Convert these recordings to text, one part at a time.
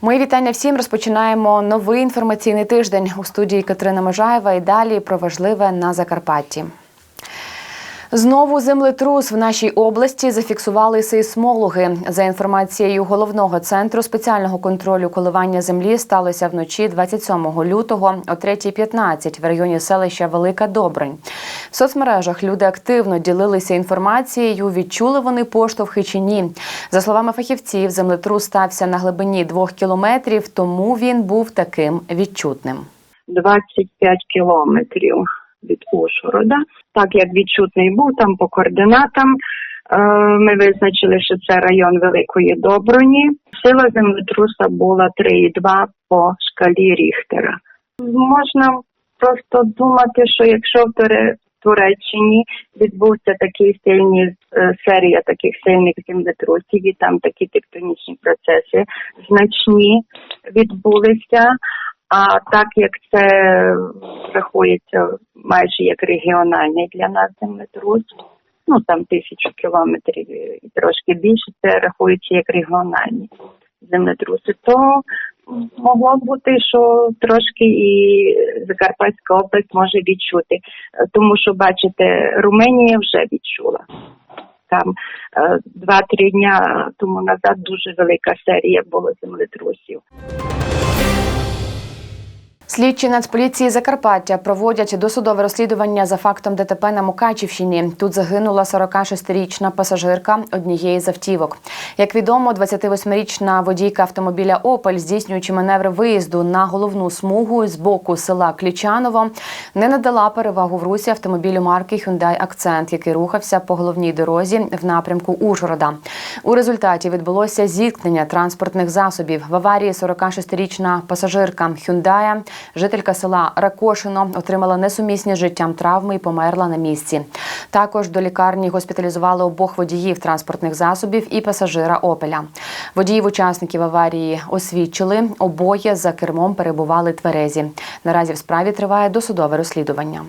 Мої вітання всім. Розпочинаємо новий інформаційний тиждень у студії Катерина Можаєва. І далі про важливе на Закарпатті. Знову землетрус в нашій області зафіксували сейсмологи. За інформацією головного центру спеціального контролю коливання землі сталося вночі 27 лютого о 3.15 в районі селища Велика Добрень. В соцмережах люди активно ділилися інформацією, відчули вони поштовхи чи ні. За словами фахівців, землетрус стався на глибині двох кілометрів, тому він був таким відчутним. 25 кілометрів від Ужгорода. Так як відчутний був там по координатам, е, ми визначили, що це район Великої Доброні. Сила землетруса була 3,2 по шкалі Ріхтера. Можна просто думати, що якщо в Туре- Туреччині відбувся такий сильний е, серія таких сильних землетрусів, і там такі тектонічні процеси значні відбулися. А так як це рахується майже як регіональний для нас землетрус, ну там тисячу кілометрів і трошки більше, це рахується як регіональні землетруси, то могло бути, що трошки і Закарпатська область може відчути, Е, тому що бачите, Румунія вже відчула. Там е, два-три дня тому назад дуже велика серія було землетрусів. Слідчі Нацполіції Закарпаття проводять досудове розслідування за фактом ДТП на Мукачівщині. Тут загинула 46-річна пасажирка однієї з автівок. Як відомо, 28-річна водійка автомобіля Опель, здійснюючи маневри виїзду на головну смугу з боку села Клічаново, не надала перевагу в русі автомобілю марки Hyundai Accent, який рухався по головній дорозі в напрямку Ужгорода. У результаті відбулося зіткнення транспортних засобів. В аварії 46-річна пасажирка Hyundai Жителька села Ракошино отримала несумісні з життям травми і померла на місці. Також до лікарні госпіталізували обох водіїв транспортних засобів і пасажира Опеля. Водіїв учасників аварії освідчили. Обоє за кермом перебували тверезі. Наразі в справі триває досудове розслідування.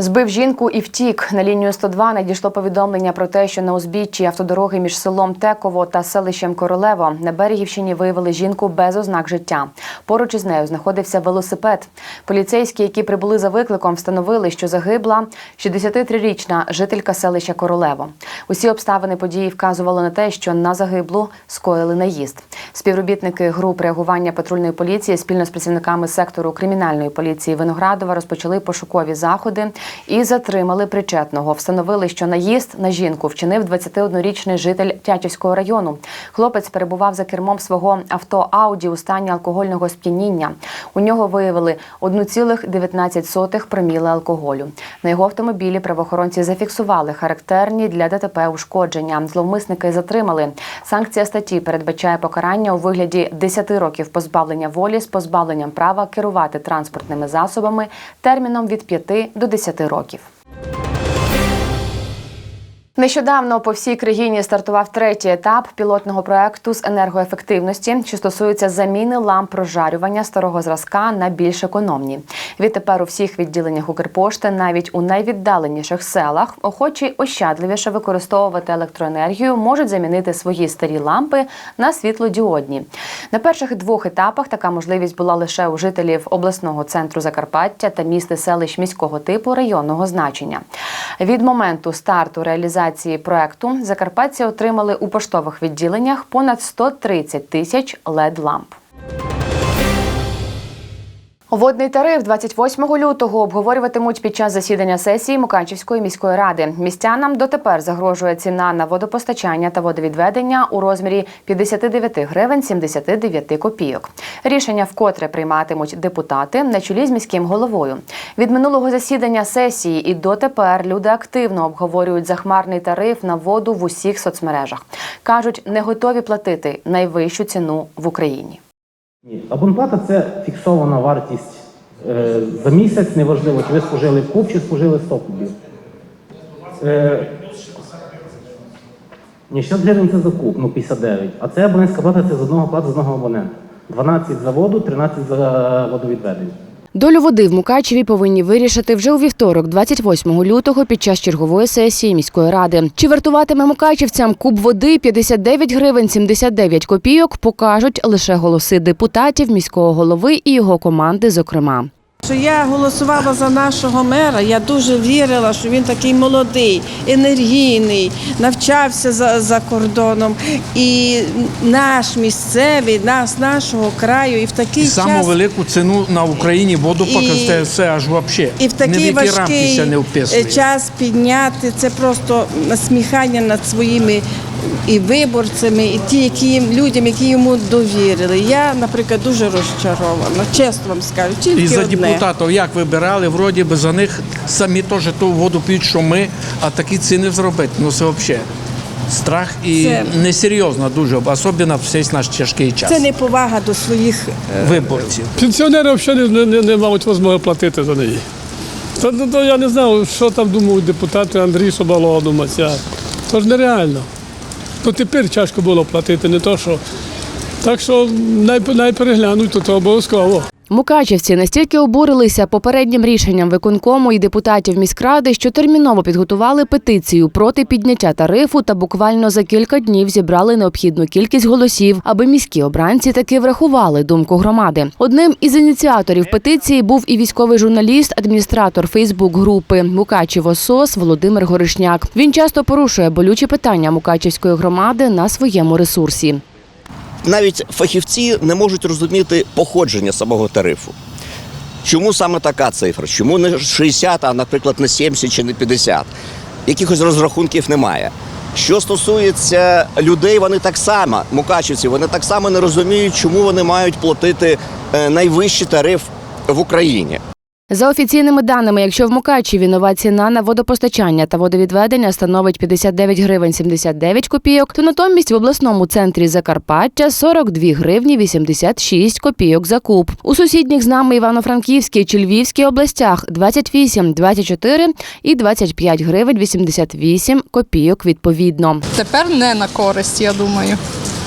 Збив жінку і втік. На лінію 102 надійшло повідомлення про те, що на узбіччі автодороги між селом Теково та селищем Королево на Берегівщині виявили жінку без ознак життя. Поруч із нею знаходився велосипед. Поліцейські, які прибули за викликом, встановили, що загибла 63-річна жителька селища Королево. Усі обставини події вказували на те, що на загиблу скоїли наїзд. Співробітники груп реагування патрульної поліції спільно з працівниками сектору кримінальної поліції Виноградова розпочали пошукові заходи і затримали причетного. Встановили, що наїзд на жінку вчинив 21-річний житель Тячівського району. Хлопець перебував за кермом свого авто Ауді у стані алкогольного сп'яніння. У нього виявили 1,19 проміли алкоголю. На його автомобілі правоохоронці зафіксували характерні для ДТП ушкодження. Зловмисники затримали. Санкція статті передбачає покарання у вигляді 10 років позбавлення волі з позбавленням права керувати транспортними засобами терміном від 5 до 10 років. Нещодавно по всій країні стартував третій етап пілотного проекту з енергоефективності, що стосується заміни ламп розжарювання старого зразка на більш економні. Відтепер у всіх відділеннях Укрпошти, навіть у найвіддаленіших селах, охочі ощадливіше використовувати електроенергію, можуть замінити свої старі лампи на світлодіодні. На перших двох етапах така можливість була лише у жителів обласного центру Закарпаття та міст і селищ міського типу районного значення. Від моменту старту реалізації проекту закарпатці отримали у поштових відділеннях понад 130 тисяч led ламп Водний тариф 28 лютого обговорюватимуть під час засідання сесії Мукачівської міської ради. Містянам дотепер загрожує ціна на водопостачання та водовідведення у розмірі 59 гривень 79 копійок. Рішення вкотре прийматимуть депутати на чолі з міським головою. Від минулого засідання сесії і дотепер люди активно обговорюють захмарний тариф на воду в усіх соцмережах. кажуть, не готові платити найвищу ціну в Україні. Ні, абонплата це фіксована вартість е, за місяць, неважливо, чи ви спожили куб, чи спожили 100 кубів. Е, ні, 60 гривень це за куб, ну 59. А це абонентська плата це з одного плата з одного абонента. 12 за воду, 13 за водовідведення. Долю води в Мукачеві повинні вирішити вже у вівторок, 28 лютого, під час чергової сесії міської ради. Чи вартуватиме мукачівцям куб води 59 гривень 79 копійок, покажуть лише голоси депутатів, міського голови і його команди, зокрема. Що я голосувала за нашого мера, я дуже вірила, що він такий молодий, енергійний, навчався за, за кордоном. І наш місцевий, нас, нашого краю, і в такий І час. саму велику ціну на Україні воду покасте все аж вообще. І в такий важкий не час підняти це просто насміхання над своїми і виборцями, і ті, які їм- людям, які йому довірили. Я, наприклад, дуже розчарована. Чесно вам скажу, тільки І за одне. депутатів як вибирали, вроді би за них самі теж ту воду п'ють, що ми, а такі ціни зробити. Ну це взагалі страх і Це- несерйозно дуже, особливо в цей наш тяжкий час. Це неповага до своїх е, Виборців. Пенсіонери взагалі не, не, не мають змоги платити за неї. То, то, то я не знаю, що там думають депутати Андрій Соболова думаться. То ж нереально. То тепер тяжко було платити, не то що. Так що най, най то, то обов'язково. Мукачівці настільки обурилися попереднім рішенням виконкому і депутатів міськради, що терміново підготували петицію проти підняття тарифу та буквально за кілька днів зібрали необхідну кількість голосів, аби міські обранці таки врахували думку громади. Одним із ініціаторів петиції був і військовий журналіст, адміністратор Фейсбук-групи Мукачево СОС Володимир Горишняк. Він часто порушує болючі питання Мукачівської громади на своєму ресурсі. Навіть фахівці не можуть розуміти походження самого тарифу. Чому саме така цифра? Чому не 60, а, наприклад, не 70 чи не 50? Якихось розрахунків немає. Що стосується людей, вони так само, мукачівці, вони так само не розуміють, чому вони мають платити е, найвищий тариф в Україні. За офіційними даними, якщо в Мукачеві нова ціна на водопостачання та водовідведення становить 59 гривень 79 копійок, то натомість в обласному центрі Закарпаття 42 гривні 86 копійок за куб. У сусідніх з нами Івано-Франківській чи Львівській областях 28, 24 і 25 гривень 88 копійок відповідно. Тепер не на користь, я думаю.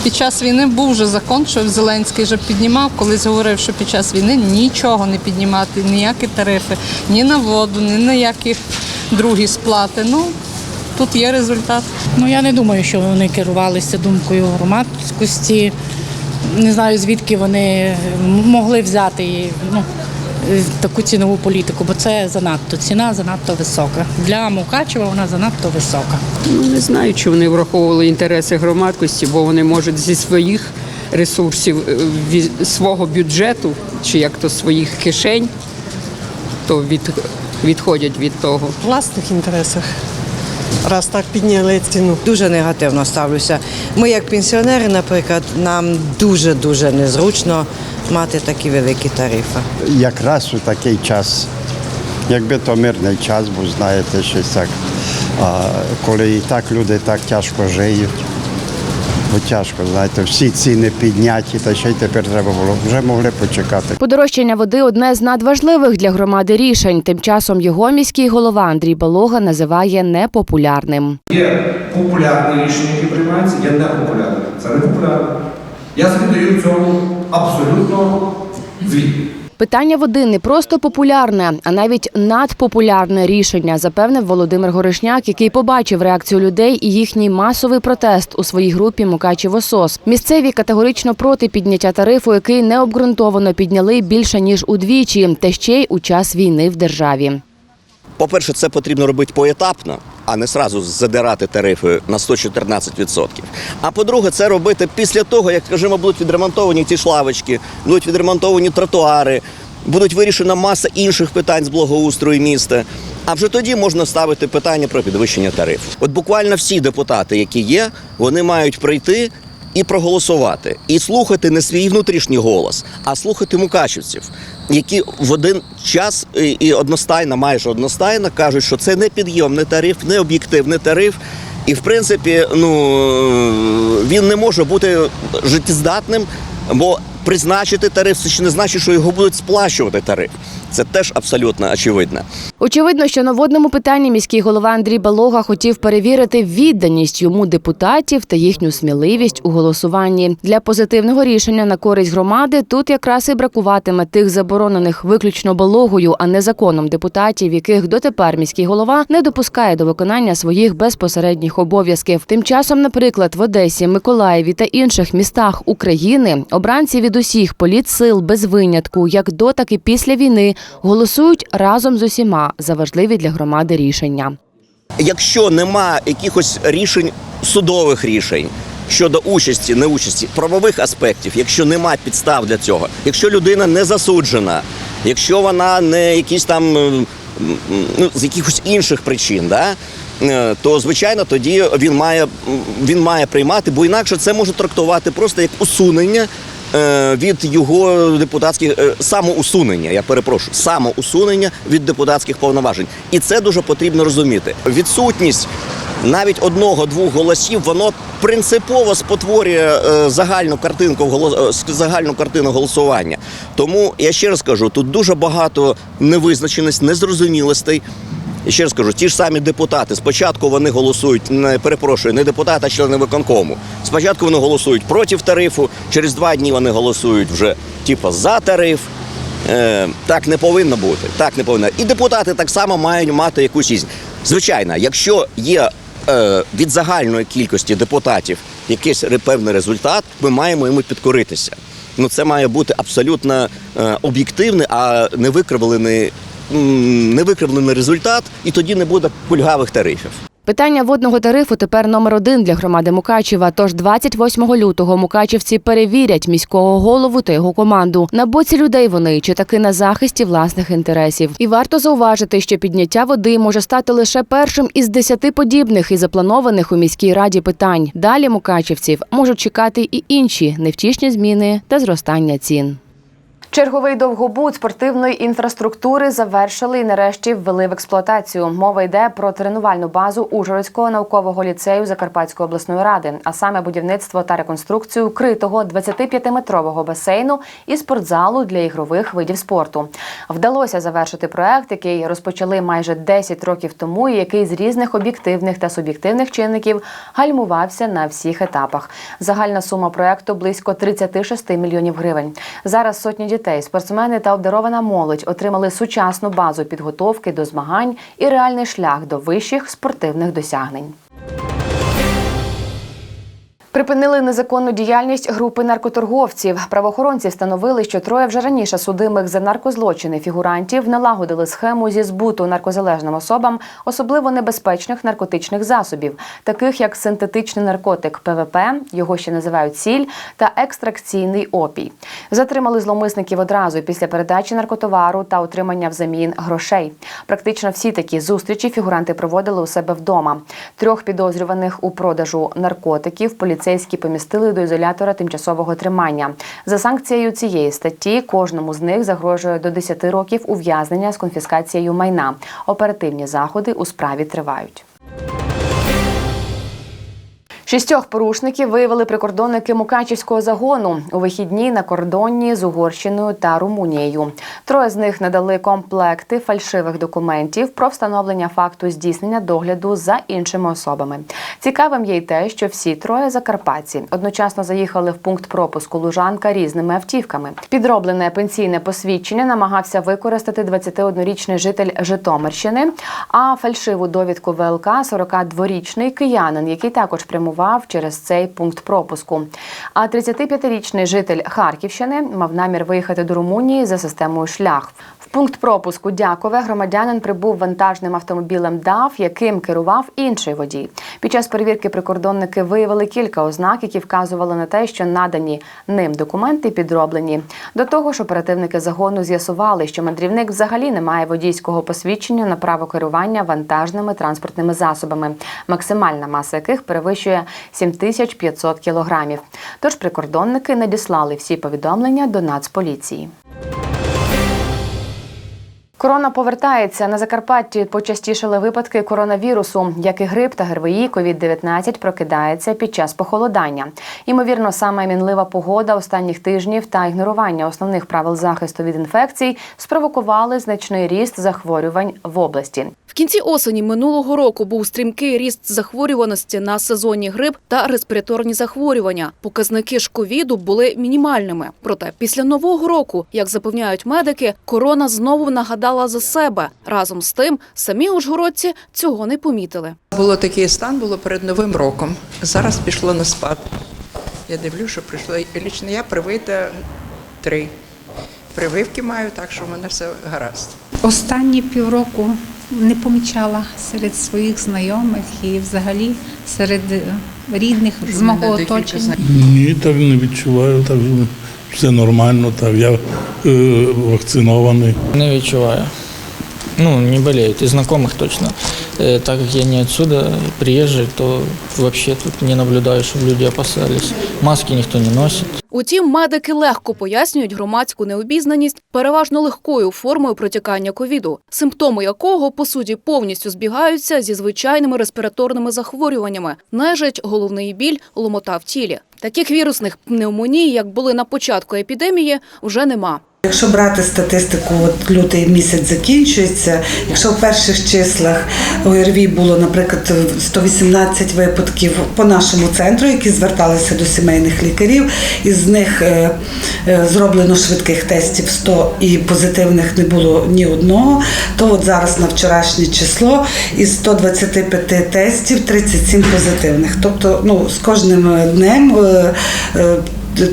Під час війни був вже закон, що Зеленський вже піднімав, колись говорив, що під час війни нічого не піднімати, ніякі тарифи, ні на воду, ні на які другі сплати. Ну, тут є результат. Ну я не думаю, що вони керувалися думкою громадськості. Не знаю, звідки вони могли взяти ну, таку цінову політику, бо це занадто ціна занадто висока. Для Мукачева вона занадто висока. Ну, не знаю, чи вони враховували інтереси громадськості, бо вони можуть зі своїх ресурсів, е, свого бюджету, чи як то своїх кишень, то від, відходять від того. власних інтересах. Раз так підняли ціну. Дуже негативно ставлюся. Ми, як пенсіонери, наприклад, нам дуже-дуже незручно мати такі великі тарифи. якраз у такий час, якби то мирний час, бо знаєте, щось так, а, коли і так люди так тяжко жиють. Бо тяжко, знаєте, всі ціни підняті, та ще й тепер треба було. Вже могли почекати. Подорожчання води одне з надважливих для громади рішень. Тим часом його міський голова Андрій Балога називає непопулярним. Є популярні рішення, які приймаються, є непопулярні. Це не популярне. Я собі даю цьому абсолютно звіт. Питання води не просто популярне, а навіть надпопулярне рішення, запевнив Володимир Горишняк, який побачив реакцію людей і їхній масовий протест у своїй групі Мукачево СОС. Місцеві категорично проти підняття тарифу, який необґрунтовано підняли більше ніж удвічі, та ще й у час війни в державі. По-перше, це потрібно робити поетапно, а не сразу задирати тарифи на 114%. А по-друге, це робити після того, як, скажімо, будуть відремонтовані ті ж лавочки, будуть відремонтовані тротуари, будуть вирішена маса інших питань з благоустрою міста. А вже тоді можна ставити питання про підвищення тарифів. От буквально всі депутати, які є, вони мають прийти і проголосувати, і слухати не свій внутрішній голос, а слухати мукачівців, які в один час і одностайно, майже одностайно кажуть, що це не підйомний тариф, не об'єктивний тариф. І в принципі, ну він не може бути життєздатним, бо призначити тариф це ще не значить, що його будуть сплачувати тариф. Це теж абсолютно очевидно. Очевидно, що на водному питанні міський голова Андрій Балога хотів перевірити відданість йому депутатів та їхню сміливість у голосуванні. Для позитивного рішення на користь громади тут якраз і бракуватиме тих заборонених виключно балогою, а не законом депутатів, яких дотепер міський голова не допускає до виконання своїх безпосередніх обов'язків. Тим часом, наприклад, в Одесі, Миколаєві та інших містах України обранці від усіх політсил без винятку, як до, так і після війни, голосують разом з усіма за важливі для громади рішення. Якщо нема якихось рішень, судових рішень щодо участі, неучасті, правових аспектів, якщо нема підстав для цього, якщо людина не засуджена, якщо вона не якісь там ну, з якихось інших причин, да, е, то звичайно тоді він має, він має приймати, бо інакше це може трактувати просто як усунення. Е, Від його депутатських е, самоусунення, я перепрошую, самоусунення від депутатських повноважень, і це дуже потрібно розуміти. Відсутність навіть одного-двох голосів, воно принципово спотворює е, загальну картинку загальну картину голосування. Тому я ще раз кажу, тут дуже багато невизначеностей, незрозумілостей. І ще раз кажу, ті ж самі депутати. Спочатку вони голосують, не перепрошую, не депутати, а члени виконкому. Спочатку вони голосують проти тарифу, через два дні вони голосують вже типу, за тариф. Е, так не повинно бути. Так не повинно. І депутати так само мають мати якусь із. Звичайно, якщо є е, від загальної кількості депутатів якийсь певний результат, ми маємо йому підкоритися. Ну це має бути абсолютно е, об'єктивний, а не викривлений, не викривлений результат, і тоді не буде кульгавих тарифів. Питання водного тарифу тепер номер один для громади Мукачева. Тож 28 лютого мукачевці перевірять міського голову та його команду. На боці людей вони чи таки на захисті власних інтересів. І варто зауважити, що підняття води може стати лише першим із десяти подібних і запланованих у міській раді питань. Далі мукачевців можуть чекати і інші невтішні зміни та зростання цін. Черговий довгобуд спортивної інфраструктури завершили і нарешті ввели в експлуатацію. Мова йде про тренувальну базу Ужгородського наукового ліцею Закарпатської обласної ради, а саме будівництво та реконструкцію критого 25-метрового басейну і спортзалу для ігрових видів спорту. Вдалося завершити проект, який розпочали майже 10 років тому, і який з різних об'єктивних та суб'єктивних чинників гальмувався на всіх етапах. Загальна сума проекту близько 36 мільйонів гривень. Зараз сотні дітей, спортсмени та обдарована молодь отримали сучасну базу підготовки до змагань і реальний шлях до вищих спортивних досягнень. Припинили незаконну діяльність групи наркоторговців. Правоохоронці встановили, що троє вже раніше судимих за наркозлочини фігурантів налагодили схему зі збуту наркозалежним особам особливо небезпечних наркотичних засобів, таких як синтетичний наркотик ПВП, його ще називають сіль, та екстракційний опій. Затримали зловмисників одразу після передачі наркотовару та отримання взамін грошей. Практично всі такі зустрічі фігуранти проводили у себе вдома. Трьох підозрюваних у продажу наркотиків поліцейські помістили до ізолятора тимчасового тримання. За санкцією цієї статті кожному з них загрожує до 10 років ув'язнення з конфіскацією майна. Оперативні заходи у справі тривають. Шістьох порушників виявили прикордонники Мукачівського загону у вихідні на кордоні з Угорщиною та Румунією. Троє з них надали комплекти фальшивих документів про встановлення факту здійснення догляду за іншими особами. Цікавим є й те, що всі троє закарпатці одночасно заїхали в пункт пропуску Лужанка різними автівками. Підроблене пенсійне посвідчення намагався використати 21-річний житель Житомирщини, а фальшиву довідку ВЛК 42-річний киянин, який також прямував через цей пункт пропуску. А 35-річний житель Харківщини мав намір виїхати до Румунії за системою шлях. Пункт пропуску Дякове громадянин прибув вантажним автомобілем ДАФ, яким керував інший водій. Під час перевірки прикордонники виявили кілька ознак, які вказували на те, що надані ним документи підроблені. До того ж, оперативники загону з'ясували, що мандрівник взагалі не має водійського посвідчення на право керування вантажними транспортними засобами, максимальна маса яких перевищує 7500 кілограмів. Тож прикордонники надіслали всі повідомлення до Нацполіції. Корона повертається на Закарпатті. Почастішали випадки коронавірусу, як і грип та ГРВІ, COVID-19 прокидається під час похолодання. Ймовірно, саме мінлива погода останніх тижнів та ігнорування основних правил захисту від інфекцій спровокували значний ріст захворювань в області. В кінці осені минулого року був стрімкий ріст захворюваності на сезонні грип та респіраторні захворювання. Показники ж ковіду були мінімальними. Проте після нового року, як запевняють медики, корона знову нагадала за себе. Разом з тим, самі ужгородці цього не помітили. Було такий стан, було перед Новим роком. Зараз пішло на спад. Я дивлюся, що прийшло. Лічно я привита три. Прививки маю, так що в мене все гаразд. Останні півроку не помічала серед своїх знайомих і взагалі серед е, рідних з мого оточення. Ні, так не відчуваю, так все нормально, так я е, вакцинований. Не відчуваю. Ну, не болеют. і знайомих точно. Э, так как я не отсюда, приезжий, то вообще тут не наблюдаю, чтобы люди опасались. Маски никто не носит. Утім, медики легко пояснюють громадську необізнаність переважно легкою формою протікання ковіду, симптоми якого по суті повністю збігаються зі звичайними респіраторними захворюваннями, нежить, головний біль, ломота в тілі. Таких вірусних пневмоній, як були на початку епідемії, вже нема. Якщо брати статистику, от лютий місяць закінчується. Якщо в перших числах ОРВІ було, наприклад, 118 випадків по нашому центру, які зверталися до сімейних лікарів, із них е, е, зроблено швидких тестів 100 і позитивних не було ні одного, то от зараз на вчорашнє число із 125 тестів 37 позитивних. Тобто, ну з кожним днем.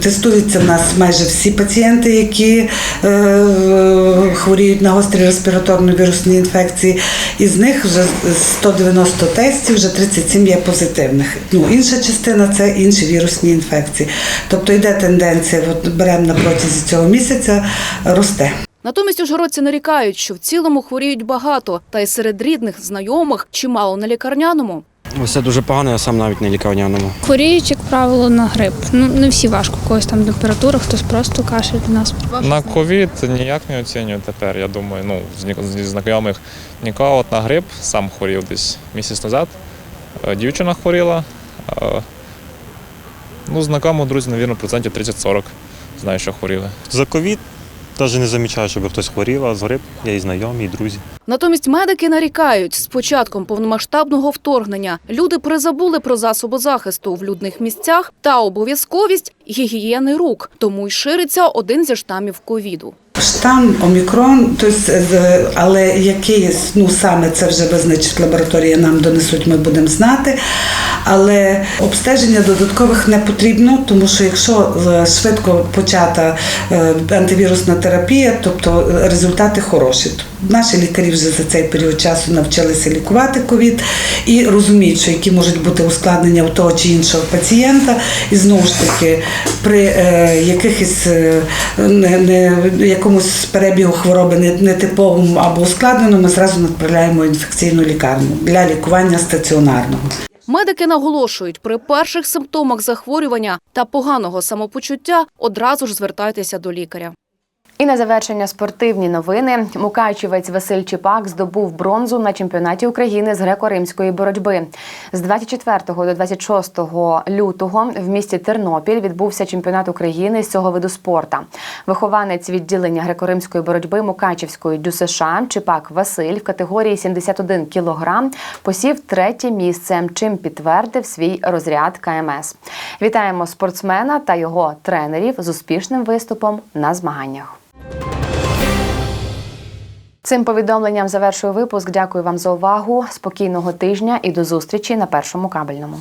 Тестуються в нас майже всі пацієнти, які е, хворіють на гострі респіраторно вірусні інфекції. Із них вже 190 тестів, вже 37 є позитивних. Ну, інша частина це інші вірусні інфекції. Тобто йде тенденція, от беремо на протязі цього місяця, росте. Натомість ужгородці нарікають, що в цілому хворіють багато, та й серед рідних, знайомих чимало на лікарняному. Все дуже погано, я сам навіть не лікарняному. Хворіють, як правило, на грип. Ну не всі важко, у когось там температура, хтось просто кашель до нас. На ковід ніяк не оцінюю тепер. Я думаю, ну з знайомих нікого. От на грип сам хворів десь місяць назад. Е, Дівчина хворіла. Е, Ну, знакомо, друзі, навірно, процентів 30-40 знаю, що хворіли. За ковід навіть не замічаю, щоб хтось хворів, а з грип є і знайомі, і друзі. Натомість медики нарікають, з початком повномасштабного вторгнення люди призабули про засоби захисту в людних місцях та обов'язковість гігієни рук, тому й шириться один зі штамів ковіду. Штам омікрон, тобто, але який ну саме це вже визначить лабораторія, нам донесуть, ми будемо знати. Але обстеження додаткових не потрібно, тому що якщо е, швидко почата е, антивірусна терапія, тобто результати хороші. Наші лікарі вже за цей період часу навчилися лікувати ковід і розуміють, що які можуть бути ускладнення у того чи іншого пацієнта. І знову ж таки, при якихось не, не, якомусь перебігу хвороби нетиповим або ускладненому, ми зразу направляємо інфекційну лікарню для лікування стаціонарного. Медики наголошують, при перших симптомах захворювання та поганого самопочуття одразу ж звертайтеся до лікаря. І на завершення спортивні новини. Мукачівець Василь Чіпак здобув бронзу на чемпіонаті України з греко-римської боротьби. З 24 до 26 лютого в місті Тернопіль відбувся чемпіонат України з цього виду спорта. Вихованець відділення греко-римської боротьби Мукачівської ДЮСШ Чіпак Василь в категорії 71 кг посів третє місце, чим підтвердив свій розряд КМС. Вітаємо спортсмена та його тренерів з успішним виступом на змаганнях. Цим повідомленням завершую випуск. Дякую вам за увагу. Спокійного тижня і до зустрічі на першому кабельному.